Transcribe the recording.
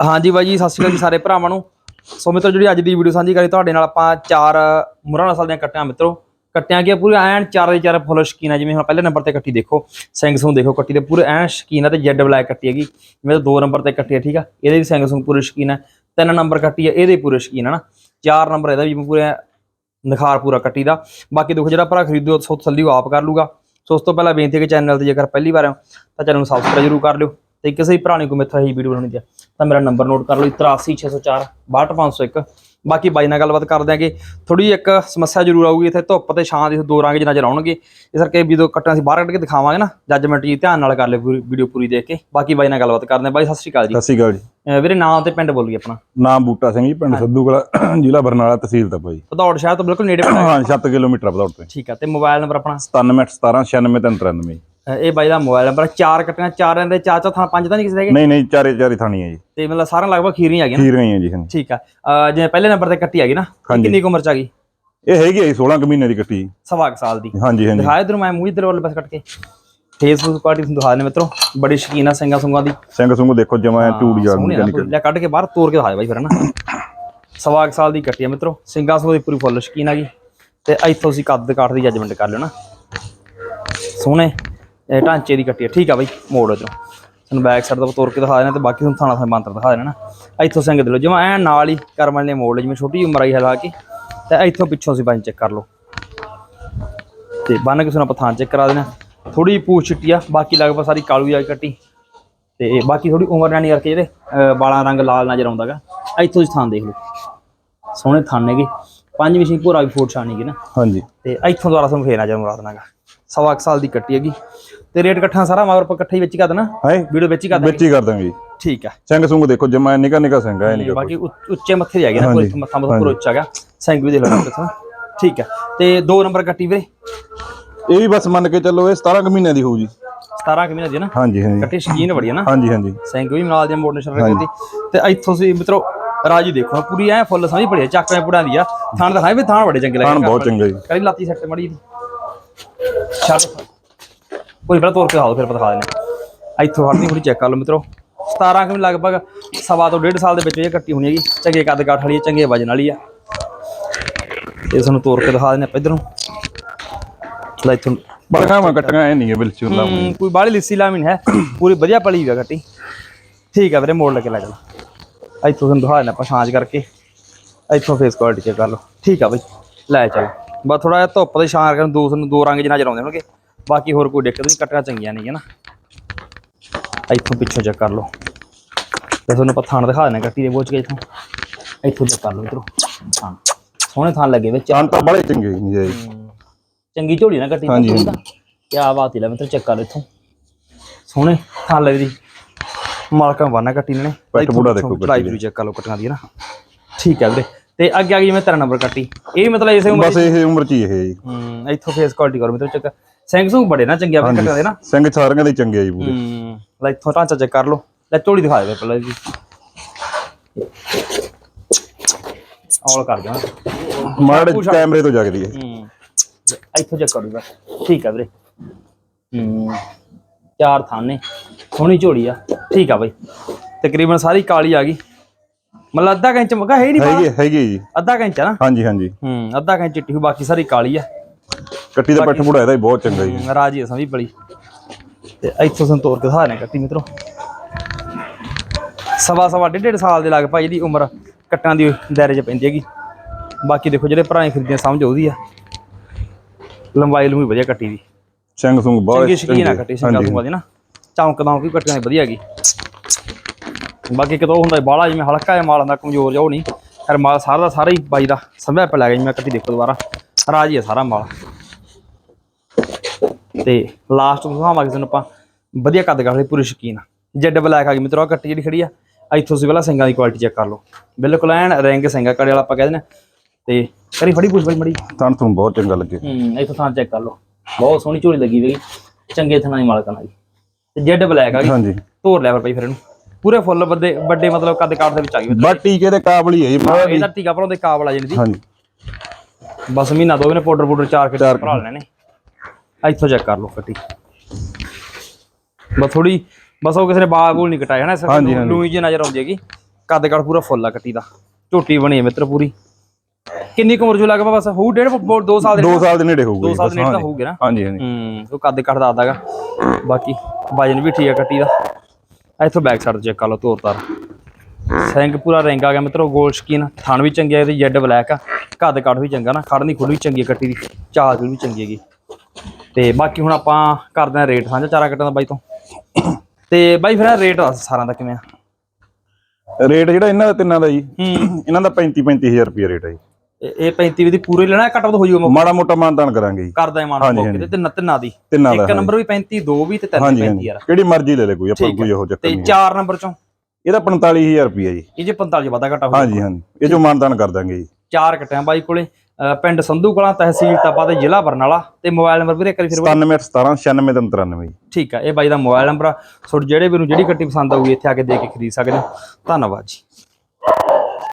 ਹਾਂਜੀ ਬਾਈ ਜੀ, ਸਤਿ ਸ਼੍ਰੀ ਅਕਾਲ ਜੀ ਸਾਰੇ ਭਰਾਵਾਂ ਨੂੰ। ਸੋ ਮਿੱਤਰੋ, ਜਿਹੜੀ ਅੱਜ ਦੀ ਵੀਡੀਓ ਸਾਂਝੀ ਕਰੀ, ਤੁਹਾਡੇ ਨਾਲ ਆਪਾਂ ਚਾਰ ਮੁਰਾ ਨਸਲ ਦੀਆਂ ਕੱਟੀਆਂ ਮਿੱਤਰੋ। ਕੱਟਿਆਂ ਕੀ ਪੂਰੇ ਐਨ ਚਾਰ ਦੇ ਚਾਰ ਫੁੱਲ ਸ਼ਕੀਨ ਆ, ਜਿਵੇਂ ਹੁਣ ਪਹਿਲੇ ਨੰਬਰ ਤੇ ਕੱਟੀ ਦੇਖੋ। ਸਿੰਘ ਸੂੰ ਦੇਖੋ, ਕੱਟੀ ਦੇ ਪੂਰੇ ਐਨ ਸ਼ਕੀਨ ਆ ਤੇ ਜੈਡ ਬਲੈਕ ਕੱਟੀ ਹੈਗੀ। ਜਿਵੇਂ ਦੋ ਨੰਬਰ ਤੇ ਕੱਟੀ ਆ, ਠੀਕ ਆ? ਇਹਦੇ ਵੀ ਸਿੰਘ ਸੂੰ ਪੂਰੇ ਸ਼ਕੀਨ ਆ। ਤਿੰਨ ਨੰਬਰ ਕੱਟੀ ਆ, ਇਹਦੇ ਪੂਰੇ ਸ਼ਕੀਨ ਆ ਨਾ। ਚਾਰ ਨੰਬਰ ਇਹਦਾ ਵੀ ਪੂਰੇ ਨਿਖਾਰ ਪੂਰਾ ਕੱਟੀ ਦਾ। ਬਾਕੀ ਦੇਖੋ ਜਿਹੜਾ ਭਰਾ ਖਰੀਦੋ ਸੋ ਥੱਲੀ ਉਹ ਆਪ ਕਰ ਲੂਗਾ। ਸੋ ਉਸ ਤੋਂ ਪਹਿਲਾਂ ਬੇਨਤੀ ਹੈ ਕਿ ਚੈਨਲ ਤੇ ਜੇਕਰ ਪਹਿਲੀ ਵਾਰ ਆਏ ਹੋ, ਤਾਂ ਚੈਨਲ ਨੂੰ ਸਬਸਕ੍ਰਾਈਬ ਜ਼ਰੂਰ ਕਰ ਲਿਓ। ਤੇ ਕਿਸੇ ਵੀ ਭਰਾ ਨੇ ਕੋਈ ਮੇਥਾ ਹੀ ਵੀਡੀਓ ਬਣਾਉਣੀ ਹੈ ਤਾਂ ਮੇਰਾ ਨੰਬਰ ਨੋਟ ਕਰ ਲਓ 83604 62501 ਬਾਕੀ ਬਾਈ ਨਾਲ ਗੱਲਬਾਤ ਕਰ ਦਿਆਂਗੇ ਥੋੜੀ ਇੱਕ ਸਮੱਸਿਆ ਜ਼ਰੂਰ ਆਊਗੀ ਇੱਥੇ ਧੁੱਪ ਤੇ ਛਾਂ ਦੇ ਦੋ ਰੰਗ ਜਿ ਨਜ਼ਰ ਆਉਣਗੇ ਇਸ ਕਰਕੇ ਜਦੋਂ ਕੱਟਾਂ ਅਸੀਂ ਬਾਹਰ ਕੱਢ ਕੇ ਦਿਖਾਵਾਂਗੇ ਨਾ। ਜੱਜਮੈਂਟ ਜੀ ਧਿਆਨ ਨਾਲ ਕਰ ਲਿਓ ਪੂਰੀ ਵੀਡੀਓ ਪੂਰੀ ਦੇਖ ਕੇ। ਬਾਕੀ ਬਾਈ ਨਾਲ ਗੱਲਬਾਤ ਕਰਦੇ ਹਾਂ ਬਾਈ ਸਤਿ ਸ਼੍ਰੀ ਅਕਾਲ ਜੀ। ਸਤਿ ਸ਼੍ਰੀ ਅਕਾਲ ਜੀ। ਵੀਰੇ ਨਾਮ ਤੇ ਪਿੰਡ ਬੋਲੀਏ ਆਪਣਾ। ਨਾਮ ਬੂਟਾ ਸਿੰਘ ਜੀ ਪਿੰਡ ਸੱਧੂਕਲਾ ਜ਼ਿਲ੍ਹਾ ਬਰਨਾਲਾ ਤਹਿਸੀਲ ਤਪਾ ਜੀ। ਭਦੌੜ ਸ਼ਹਿਰ ਤੋਂ ਬਿਲਕੁਲ ਨੇੜੇ ਪੈਂਦਾ ਹਾਂ 7 ਕਿਲੋਮੀਟਰ ਪਦੌੜ ਤੋਂ। ਠੀਕ ਆ ਤੇ ਮੋਬਾਈਲ ਨੰਬਰ ਆਪਣਾ? 97 17 96 93 ਅਹ ਇਹ ਬਾਈ ਦਾ ਮੋਬਾਈਲ ਨੰਬਰ ਚਾਰ ਕੱਟੀਆਂ ਚਾਰ ਦੇ ਚਾਰ ਚੌਥਾ ਪੰਜ ਤਾਂ ਨਹੀਂ ਕਿਸੇ ਦੇ? ਨਹੀਂ ਨਹੀਂ ਚਾਰੇ ਚਾਰੇ ਥਾਣੀ ਹੈ ਜੀ। ਤੇ ਮਤਲਬ ਸਾਰਾ ਲਗਭਗ ਖੀਰੀਆਂ ਆ ਗਈਆਂ ਨਾ? ਖੀਰ ਗਈ ਹੈ ਜੀ ਹਾਂਜੀ। ਠੀਕ ਆ। ਜਿਵੇਂ ਪਹਿਲੇ ਨੰਬਰ ਤੇ ਕੱਟੀ ਆ ਗਈ ਨਾ। ਕਿੰਨੀ ਕੁ ਉਮਰ ਚ ਆ ਗਈ? ਇਹ ਹੈਗੀ ਹੈ ਜੀ 16 ਕੁ ਮਹੀਨੇ ਦੀ ਕੱਟੀ। ਸਵਾ ਕੁ ਸਾਲ ਦੀ। ਹਾਂਜੀ ਹਾਂਜੀ। ਦਿਖਾਏ ਇਧਰ ਮੈਂ ਮੂੰਹ ਇਧਰ ਵੱਲ ਬਸ ਕੱਟ ਕੇ। ਫੇਸਬੁੱਕ ਕੁਆਲਿਟੀ ਤੁਹਾਨੂੰ ਦਿਖਾ ਮਿੱਤਰੋ। ਬੜੀ ਸ਼ਕੀਨ ਆ ਸਿੰਘਾਂ ਸੁੰਗਾਂ ਦੀ। ਸਿੰਘ ਸੁੰਗ ਦੇਖੋ ਜਮਾ ਟੂੜ ਜਾ ਸੋਹਣੀ ਆ ਲੈ ਕੱਢ ਕੇ ਬਾਹਰ ਤੋੜ ਕੇ ਦਿਖਾਏ ਬਾਈ ਫਿਰ ਨਾ ਸਵਾ ਕੁ ਸਾਲ ਦੀ ਕੱਟੀ ਆ ਮਿੱਤਰੋ। ਸਿੰਘਾਂ ਸੁੰਗਾਂ ਦੀ ਪੂਰੀ ਫੁੱਲ ਸ਼ਕੀਨ ਆ ਗਈ। ਤੇ ਇੱਥੋਂ ਅਸੀਂ ਕੱਦ ਕਾਠ ਦੀ ਜੱਜਮੈਂਟ ਕਰ ਲਿਓ ਨਾ। ਸੋਹਣੇ। ਇਹ ਢਾਂਚੇ ਦੀ ਕੱਟੀ ਆ। ਠੀਕ ਆ ਬਾਈ ਮੋੜ ਇਧਰੋਂ ਤੁਹਾਨੂੰ ਬੈਕ ਸਾਈਡ ਤੋਂ ਤੋੜ ਕੇ ਦਿਖਾ ਦੇਣਾ ਤੇ ਬਾਕੀ ਤੁਹਾਨੂੰ ਥਾਣਾ ਥਾਂ ਮੰਤਰ ਦਿਖਾ ਦੇਣਾ। ਨਾ ਇੱਥੋਂ ਸਿੰਘ ਦੇ ਲੋ ਜਿਵੇਂ ਐ ਨਾਲ ਹੀ ਕਰਮਲ ਨੇ ਮੋੜ ਲਿਆ ਜਿਵੇਂ ਛੋਟੀ ਉਮਰ ਆਈ ਹਾਲਾਂਕਿ ਤੇ ਇੱਥੋਂ ਪਿੱਛੋਂ ਅਸੀਂ ਬੰਨ ਚੈੱਕ ਕਰ ਲਓ। ਤੇ ਬੰਨ ਕੇ ਸਾਨੂੰ ਆਪਾਂ ਥਾਂ ਚੈੱਕ ਕਰਾ ਦੇਣਾ। ਥੋੜੀ ਪੂਛ ਛਿੱਟੀ ਆ ਬਾਕੀ ਲਗਭਗ ਸਾਰੀ ਕਾਲੂ ਆ ਕੱਟੀ। ਤੇ ਬਾਕੀ ਥੋੜੀ ਉਮਰ ਨਾਲ ਨਹੀਂ ਕਰਕੇ ਜਿਹੜੇ ਦਾ ਰੰਗ ਲਾਲ ਨਜ਼ਰ ਆਉਂਦਾਗਾ ਇੱਥੋਂ ਦੀ ਥਾਂ ਦੇਖ ਲਓ। ਸੋਹਣੇ ਥਾਂ ਨੇਗੇ ਪੰਜ ਵਿਸ਼ੀ ਪੂਰਾ ਵੀ ਫੋਟ ਛਾਣੀਗੇ ਨਾ। ਹਾਂਜੀ। ਤੇ ਇੱਥੋਂ ਦੁਆਰਾ ਤੁਹਾਨੂੰ ਫੇਰ ਨਜ਼ਰ ਮਰਾ ਦੇਣਾਗਾ ਸਵਾ ਕੁ ਸਾਲ ਦੀ ਕੱਟੀ ਹੈਗੀ। ਤੇ ਰੇਟ ਇਕੱਠਾ ਸਾਰਾ ਮਗਰ ਆਪਾਂ ਇਕੱਠੇ ਹੀ ਵਿੱਚ ਹੀ ਕਰ ਦੇਣਾ। ਹੈ? ਵੀਡੀਓ ਵਿੱਚ ਹੀ ਕਰ ਵਿੱਚ ਹੀ ਕਰ ਦਾਂਗੇ ਜੀ ਠੀਕ ਆ। ਸਿੰਘ ਸੁੰਗ ਦੇਖੋ ਜਮਾ ਨਿਕਾ ਨਿਕਾ ਸਿੰਘ ਹੈ ਨਹੀਂ ਬਾਕੀ ਉੱਚ- ਉੱਚੇ ਮੱਥੇ ਦੀ ਹੈਗੀ ਨਾ ਪੂਰੀ ਮੱਥਾ ਮੱਥਾ ਪੂਰਾ ਉੱਚਾ ਹੈਗਾ ਸਿੰਘ ਵੀ ਦੇਖ ਲਓ ਕਿਥੋਂ ਠੀਕ ਆ। ਤੇ ਦੋ ਨੰਬਰ ਕੱਟੀ ਵੀਰੇ। ਇਹ ਵੀ ਬਸ ਮੰਨ ਕੇ ਚੱਲੋ ਇਹ 17 ਕੁ ਮਹੀਨੇ ਦੀ ਹੋਊ ਜੀ। 17 ਕਿ ਮਹੀਨੇ ਦੀ ਹੈ ਨਾ? ਹਾਂਜੀ ਹਾਂਜੀ। ਕੱਟੀ ਸ਼ਕੀਨ ਬੜੀ ਹੈ ਨਾ। ਹਾਂਜੀ ਹਾਂਜੀ। ਸਿੰਘ ਵੀ ਨਾਲ ਦੇ ਮੋੜਨੇ ਸ਼ੁਰੂ ਕੀਤੀ ਤੇ ਇੱਥੋਂ ਸੀ ਮਿੱਤਰੋ ਰਾਜੀ ਦੇਖੋ ਪੂਰੀ ਐ ਫੁੱਲ ਸਮਝ ਪੜੀ ਚੱਕਵੇਂ ਪੁੜਾਂ ਦੀ ਆ। ਥਾਣ ਦਿਖਾਏ ਵੀ ਥਾਣ ਬੜੇ ਚੰਗੇ ਲੱਗੇ ਖਾਣ ਬਹੁਤ ਚੰਗਾ ਜੀ। ਕਰੀ ਲਾਤੀ ਸੱਟ ਮੜੀ ਦੀ ਛੱਡ ਕੋਈ ਫਿਰ ਤੋਰ ਕੇ ਹਾਲ ਫਿਰ ਪਤਾ ਦੇਣੇ ਇੱਥੋਂ ਹੜਦੀ ਥੋੜੀ ਚੈੱਕ ਕਰ ਲਓ ਮਿੱਤਰੋ। 17 ਕਿ ਲਗਭਗ ਸਵਾ ਤੋਂ ਡੇਢ ਸਾਲ ਦੇ ਵਿੱਚ ਇਹ ਕੱਟੀ ਹੋਣੀ ਹੈਗੀ। ਚੰਗੇ ਕੱਦ ਕਾਠ ਵਾਲੀ ਹੈ ਚੰਗੇ ਵਜਨ ਵਾਲੀ ਆ। ਤੇ ਤੁਹਾਨੂੰ ਤੋਰ ਕੇ ਦਿਖਾ ਦਿੰਦੇ ਆਪਾਂ ਇੱਧਰੋਂ। ਲੈ ਇੱਥੋਂ ਬੜੀਆਂ ਮੈਂ ਕੱਟੀਆਂ ਐ ਨਹੀਂ ਹੈ ਬਿਲਕੁਲ ਨਾ ਕੋਈ ਬਾਹਲੀ ਲਿੱਸੀ ਲਾਮਿਨ ਹੈ। ਪੂਰੀ ਵਧੀਆ ਪਲੀ ਹੋਈ ਕੱਟੀ ਠੀਕ ਆ ਵੀਰੇ ਮੋੜ ਲੈ ਕੇ ਲੈ ਇੱਥੋਂ ਤੁਹਾਨੂੰ ਦਿਖਾ ਦੇਣਾ ਆਪਾਂ ਛਾਂਚ ਕਰਕੇ। ਇੱਥੋਂ ਫੇਸ ਕੁਆਲਿਟੀ ਚੈੱਕ ਕਰ ਲਓ। ਠੀਕ ਆ ਬਈ ਲੈ ਚਲੋ। ਬਸ ਥੋੜਾ ਜਿਹਾ ਧੁੱਪ ਦੇ ਛਾਂ ਕਰਕੇ ਦੋ ਨੂੰ ਦੋ ਰੰਗ ਜਿਹੇ ਨਜ਼ਰ ਆਉਂਦੇ ਹੋਣਗੇ। ਬਾਕੀ ਹੋਰ ਕੋਈ ਦਿੱਕਤ ਨਹੀਂ ਕੱਟੀਆਂ ਚੰਗੀਆਂ ਨਹੀਂ ਹੈ ਨਾ ਇੱਥੋਂ ਪਿੱਛੋਂ ਚੈੱਕ ਕਰ ਲਓ। ਤੇ ਤੁਹਾਨੂੰ ਆਪਾਂ ਥਾਣ ਦਿਖਾ ਦੇਣਾ ਕੱਟੀ ਦੇ ਬੋਚ ਕੇ ਇੱਥੋਂ। ਇੱਥੋਂ ਚੈੱਕ ਕਰ ਲਓ ਇਧਰੋਂ। ਥਾਣ ਸੋਹਣੇ ਥਾਣ ਲੱਗੇ ਵਿੱਚ। ਚਾਂ ਤਾਂ ਬੜੇ ਚੰਗੇ ਜੀ ਜੀ ਚੰਗੀ ਝੋਲੀ ਨਾ ਕੱਟੀ ਹਾਂਜੀ, ਕੀ ਬਾਤ ਹੀ ਲੈ ਮੈਂ ਚੈੱਕ ਕਰ ਇੱਥੋਂ। ਸੋਹਣੇ ਥਾਂ ਲੱਗਦੀ ਮਾਲਕਾਂ ਵਾਨਾ ਕੱਟੀ ਨੇ ਪੈਟ ਪੂੜਾ ਦੇਖੋ ਕੱਟੀ ਚੜਾਈ ਵੀ ਚੈੱਕ ਕਰ ਲਓ ਕੱਟੀਆਂ ਦੀ ਨਾ ਠੀਕ ਹੈ ਵੀਰੇ। ਤੇ ਅੱਗੇ ਆ ਗਈ ਮੈਂ ਤੇਰਾ ਨੰਬਰ ਕੱਟੀ ਇਹ ਵੀ ਮਤਲਬ ਇਸੇ ਉਮਰ ਬਸ ਇਹ ਉਮਰ ਚ ਹੀ ਇਹ ਜੀ। ਹੂੰ ਇੱਥੋਂ ਫੇਸ ਕੁਆਲਿਟੀ ਕਰੋ ਮੇਰੇ ਚੈੱਕ। ਸਿੰਘ ਸੁੰਗ ਬੜੇ ਨਾ ਚੰਗੇ ਆਪਣੇ ਕੱਟੀਆਂ ਦੇ ਨਾ। ਸਿੰਘ ਸਾਰਿਆਂ ਦੇ ਚੰਗੇ ਆ ਜੀ ਪੂਰੇ। ਹੂੰ ਲੈ ਇੱਥੋਂ ਢਾਂਚਾ ਚੈੱਕ ਕਰ ਲਓ। ਲੈ ਝੋਲੀ ਦਿਖਾ ਦੇ ਪਹਿਲਾਂ ਜੀ। ਆਲ ਕਰ ਦਿਆਂ ਮਾੜੇ ਕੈਮਰੇ ਤੋਂ ਜਗਦੀ ਹੈ ਹੂੰ ਇੱਥੋਂ ਚੈੱਕ ਕਰੂਗਾ ਠੀਕ ਆ ਵੀਰੇ। ਹੂੰ ਚਾਰ ਥਾਨੇ। ਸੋਹਣੀ ਝੋਲੀ ਆ। ਠੀਕ ਆ ਬਈ। ਤਕਰੀਬਨ ਸਾਰੀ ਕਾਲੀ ਆ ਗਈ। ਮਤਲਬ ਅੱਧਾ ਕੈਂਚ ਮਗਾ ਹੈ ਨਹੀਂ ਹੈਗੀ ਹੈਗੀ ਜੀ। ਅੱਧਾ ਕੈਂਚ ਆ ਨਾ? ਹਾਂਜੀ ਹਾਂਜੀ। ਹੂੰ ਅੱਧਾ ਕੈਂਚ ਚਿੱਟੀ ਹੋਈ ਬਾਕੀ ਸਾਰੀ ਕਾਲੀ ਆ। ਕੱਟੀ ਦਾ ਪੱਠ ਪੂੜਾ ਇਹਦਾ ਹੀ ਬਹੁਤ ਚੰਗਾ ਜੀ। ਹੂੰ, ਰਾਜੀ ਅਸਾਂ ਵੀ ਬੜੀ ਤੇ ਇੱਥੋਂ ਸੰਤੋਰ ਕੇ ਨੇ ਕੱਟੀ ਮਿੱਤਰੋ। ਸਵਾ ਸਵਾ ਡੇਢ ਡੇਢ ਸਾਲ ਦੇ ਲੱਗ ਭਾਈ ਜਿਹੜੀ ਉਮਰ। ਕੱਟਾਂ ਦੀ ਦਾਇਰੇ 'ਚ ਪੈਂਦੀ ਹੈਗੀ। ਬਾਕੀ ਦੇਖੋ ਜਿਹੜੇ ਭਰਾ ਨੇ ਖਰੀਦੀਆਂ ਸਮਝ ਆਉਦੀ ਆ। ਲੰਬਾਈ ਲੰਬੀ ਵਧੀਆ ਕੱਟੀ ਦੀ। ਸਿੰਘ ਸੁੰਗ ਬਹੁਤ ਚੰਗੀ ਸ਼ਕੀਨ ਆ ਚੰਗੇ। ਕੱਟੀ ਸਿੰਘਾਂ ਤੋਂ ਦੀ ਨਾ। ਚੌਂਕਦਾਂ ਵੀ ਕੱਟੀਆਂ ਵਧੀਆ ਹੈਗੀ। ਬਾਕੀ ਕਿਤੋਂ ਹੁੰਦਾ ਬਾਲਾ ਜਿਵੇਂ ਹਲਕਾ ਜਿਹਾ ਮਾਲ ਹੁੰਦਾ ਕਮਜ਼ੋਰ ਜਿਹਾ ਉਹ ਨਹੀਂ। ਫਿਰ ਮਾਲ ਸਾਰਾ ਦਾ ਸਾਰਾ ਹੀ ਬਾਈ ਦਾ ਸੰਭਿਆ ਪਿਆ ਗਿਆ ਜਿਵੇਂ ਕੱਟੀ ਦੇਖੋ ਦੁਬਾਰਾ। ਰਾਜੀ ਹੈ ਸਾਰਾ ਮਾਲ। ਤੇ ਲਾਸਟ ਨੂੰ ਦਿਖਾਵਾਂਗੇ ਤੁਹਾਨੂੰ ਆਪਾਂ। ਵਧੀਆ ਕੱਦ ਦੀ ਪੂਰੀ ਸ਼ਕੀਨ। ਜੈਡ ਬਲੈਕ ਆ ਗਈ ਮਿੱਤਰੋ ਕੱਟੀ ਜਿਹੜੀ ਖੜੀ ਆ ਇੱਥੋਂ ਸੀ ਪਹਿਲਾਂ ਸਿੰਘਾਂ ਦੀ ਕੁਆਲਿਟੀ ਚੈੱਕ ਕਰ ਲਓ। ਬਿਲਕੁਲ ਐਨ ਰਿੰਗ ਸਿੰਘਾ ਕੜੇ ਵਾਲਾ ਆਪਾਂ ਕਹਿੰਦੇ ਨੇ ਤੇ ਕਰੀ ਫੜੀ ਪੁੱਛ ਬਈ ਮੜੀ। ਤਨ ਤੁਹਾਨੂੰ ਬਹੁਤ ਚੰਗਾ ਲੱਗੇ। ਹੂੰ ਇੱਥੋਂ ਥਾਂ ਚੈੱਕ ਕਰ ਲਓ। ਬਹੁਤ ਸੋਹਣੀ ਝੋਲੀ ਲੱਗੀ ਹੋਈ ਚੰਗੇ ਥਣਾ ਦੀ ਮਾਲਕਾਂ ਨਾਲ ਤੇ ਜੈਡ ਬਲੈਕ ਆ ਗਈ। ਹਾਂਜੀ। ਧੋਰ ਲੈਵਲ ਪਈ ਫਿਰ ਇਹਨੂੰ। ਪੂਰੇ ਫੁੱਲ ਵੱਡੇ ਵੱਡੇ ਮਤਲਬ ਕੱਦ ਕਾਠ ਦੇ ਵਿੱਚ ਆ ਗਈ ਬਸ ਟੀਕੇ ਦੇ ਕਾਬਲ ਹੀ ਹੈ ਜੀ ਬਹੁਤ ਇਹਦਾ ਟੀਕਾ ਭਰਾਉਣ ਦੇ ਕਾਬਲ ਆ ਜਾਣੀ ਦੀ ਹਾਂਜੀ। ਬਸ ਮਹੀਨਾ ਦੋ ਮਹੀਨੇ ਪਾਊਡਰ ਪਾਊਡਰ ਚਾਰ ਕੇ ਭਰਾ ਲੈਣੇ। ਇੱਥੋਂ ਚੈੱਕ ਕਰ ਲਓ ਕੱਟੀ ਬਸ ਥੋੜੀ ਬਸ ਉਹ ਕਿਸੇ ਨੇ ਬਾਲ ਬੂਲ ਨਹੀਂ ਕਟਾਇਆ ਨਾ ਹਾਂਜੀ, ਹਾਂਜੀ। ਲੂਈ ਜੀ ਨਜ਼ਰ ਆਉਂਦੀ ਹੈਗੀ। ਕੱਦ ਕੱਦ ਪੂਰਾ ਫੁੱਲ ਆ ਕੱਟੀ ਦਾ। ਝੋਟੀ ਬਣੀ ਹੈ ਮਿੱਤਰ ਪੂਰੀ। ਕਿੰਨੀ ਕੁ ਉਮਰ ਜੋ ਲੱਗਦਾ ਬਸ? ਹੋਊ ਡੇਢ ਬ- ਦੋ ਸਾਲ ਦੇ 2 ਸਾਲ ਦੇ ਨੇੜੇ ਹੋਊਗਾ ਦੋ ਜੀ ਸਾਲ ਬਸ, ਦੇ ਨੇੜੇ ਤਾਂ ਹਾਂਜੀ। ਹੋਊਗੇ ਨਾ। ਹਾਂਜੀ ਹਾਂਜੀ। ਹੂੰ ਉਹ ਕੱਦ ਕੱਦ ਦੱਸਦਾਗਾ ਬਾਕੀ ਵਜਨ ਵੀ ਠੀਕ ਆ ਕੱਟੀ ਦਾ। ਇੱਥੋਂ ਬੈਕ ਸਾਈਡ ਚੈੱਕ ਕਰ ਲਓ ਤੋਰ ਤਾਰ। ਸਿੰਘ ਪੂਰਾ ਰਿੰਗ ਆ ਗਿਆ ਮਿੱਤਰੋ ਗੋਲ ਸਕੀਨ ਥਣ ਵੀ ਚੰਗੀ ਆ ਇਹਦੀ ਜੈਡ ਬਲੈਕ ਆ। ਕੱਦ ਕੱਦ ਵੀ ਚੰਗਾ ਨਾ ਖੜਨ ਦੀ ਖੁੱਡ ਵੀ ਚੰਗੀ ਆ ਕੱਟੀ ਦੀ। ਚਾਲ ਵੀ ਚੰਗੀ ਹੈਗੀ। ਤੇ ਬਾਕੀ ਹੁਣ ਆਪਾਂ ਕਰਦੇ ਆ ਰੇਟ ਸਾਂਝਾ ਚਾਰਾ ਕੱਟਾਂ ਦਾ ਬਾਈ ਤੋਂ। ਤੇ ਬਾਈ ਫਿਰ ਰੇਟ ਦੱਸ ਸਾਰਿਆਂ ਦਾ ਕਿਵੇਂ ਆ? ਰੇਟ ਜਿਹੜਾ ਇਹਨਾਂ ਦਾ ਤਿੰਨਾਂ ਦਾ ਜੀ ਇਹਨਾਂ ਦਾ 35 35000 ਰੁਪਏ ਰੇਟ ਹੈ ਜੀ। ਇਹ ਇਹ 35 ਦੀ ਪੂਰੇ ਲੈਣਾ ਘੱਟ ਵੱਧ ਹੋ ਜਾਊਗਾ ਮਾੜਾ ਮੋਟਾ ਮਾਨਤਾਨ ਕਰਾਂਗੇ ਜੀ। ਕਰਦਾ ਹਾਂਜੀ, ਮੌਕੇ ਤੇ ਤਿੰਨ ਤਿੰਨਾਂ ਦੀ। ਦਾ ਇੱਕ ਨੰਬਰ ਵੀ 35 ਦੋ ਵੀ ਤੇ ਤਿੰਨ ਹਾਂਜੀ 35 ਹਾਂਜੀ ਯਾਰ। ਕਿਹੜੀ ਮਰਜ਼ੀ ਲੈ ਲੈ ਕੋਈ ਆਪਾਂ ਕੋਈ ਉਹ ਚੱਕਰ ਤੇ ਨਹੀਂ ਚਾਰ ਨੰਬਰ ਚੋਂ? ਇਹਦਾ 45000 ਰੁਪਏ ਜੀ। ਇਹ ਜੇ 45 ਵਾਧਾ ਘਟਾ ਹੋ ਹਾਂਜੀ ਹਾਂਜੀ। ਇਹ ਜੋ ਮਾਨਤਾਨ ਕਰ ਦਾਂਗੇ ਜੀ। ਚਾਰ ਕਟਿਆਂ ਬਾਈ ਕੋਲੇ। ਪਿੰਡ ਸੰਧੂ ਕਲਾਂ ਤਹਿਸੀਲ ਤਪਾ ਤੇ ਜ਼ਿਲ੍ਹਾ ਬਰਨਾਲਾ। ਤੇ ਮੋਬਾਈਲ ਨੰਬਰ ਵੀਰੇ ਇੱਕ ਵਾਰੀ ਫਿਰ ਬੋਲ। 9717 9693 ਠੀਕ ਆ ਇਹ ਬਾਈ ਦਾ ਮੋਬਾਈਲ ਨੰਬਰ ਆ। ਸੋ ਜਿਹੜੇ ਵੀ ਨੂੰ ਜਿਹੜੀ ਕੱਟੀ ਪਸੰਦ ਆਊਗੀ ਇੱਥੇ ਆ ਕੇ ਦੇ ਕੇ ਖਰੀਦ ਸਕਦੇ ਹੋ। ਧੰਨਵਾਦ ਜੀ।